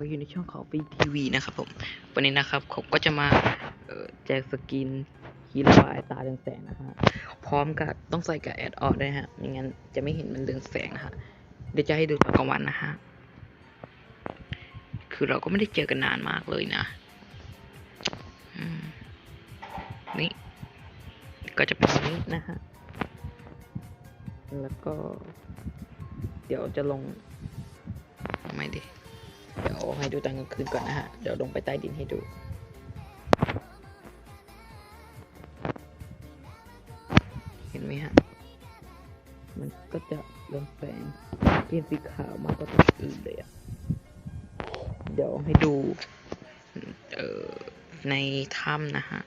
ก็อยู่ในช่องของปีทีวีนะครับผม วันนี้นะครับผมก็จะมาแจกสกินฮีโร่ไอตาเรืองแสงนะฮะ พร้อมกับต้องใส่กับแอดออกด้วยฮะไม่งั้นจะไม่เห็นมันเรืองแสงนะฮะ เดี๋ยวจะให้ดูตอนกลางวันนะฮะ คือเราก็ไม่ได้เจอกันนานมากเลยนะนี่ ก็จะเป็นนี้นะฮะ แล้วก็ เดี๋ยวจะลง เดี๋ยวให้ดูตอนกลางคืนก่อนนะฮะ เดี๋ยวลงไปใต้ดินให้ดูเห็นไหมฮะ มันก็จะเรืองแสงเปลี่ยนสีขาวมากกว่าตัวอื่นเลยอะเดี๋ยวให้ดู เอ่อ ในถ้ำนะฮะ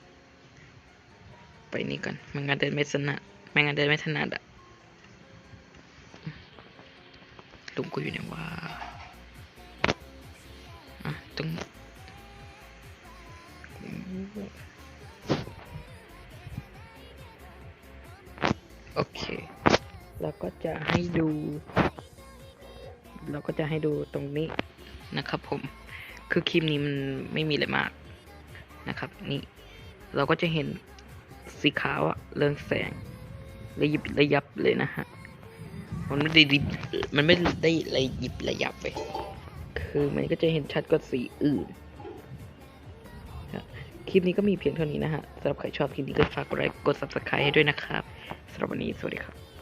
ไปนี่ก่อนไม่งั้นเดินไม่ถนัดไม่งั้นเดินไม่ถนัดอะลุงกูอยู่ไหนวะ ตรงโอเคแล้วก็จะให้ดู เราก็จะให้ดูตรงนี้นะครับผม คือคลิปนี้มันไม่มีอะไรมากนะครับ นี่ เราก็จะเห็นสีขาวอะเรืองแสงระยิบระยับเลยนะฮะ มันไม่ได้ริบมันไม่ได้ระยิบระยับไป คือมันก็จะเห็นชัดกว่าสีอื่นครับคลิปนี้ก็มีเพียงเท่านี้นะฮะสำหรับใครชอบคลิปนี้ก็ฝากกดไลค์กด subscribe ให้ด้วยนะครับสำหรับวันนี้สวัสดีครับ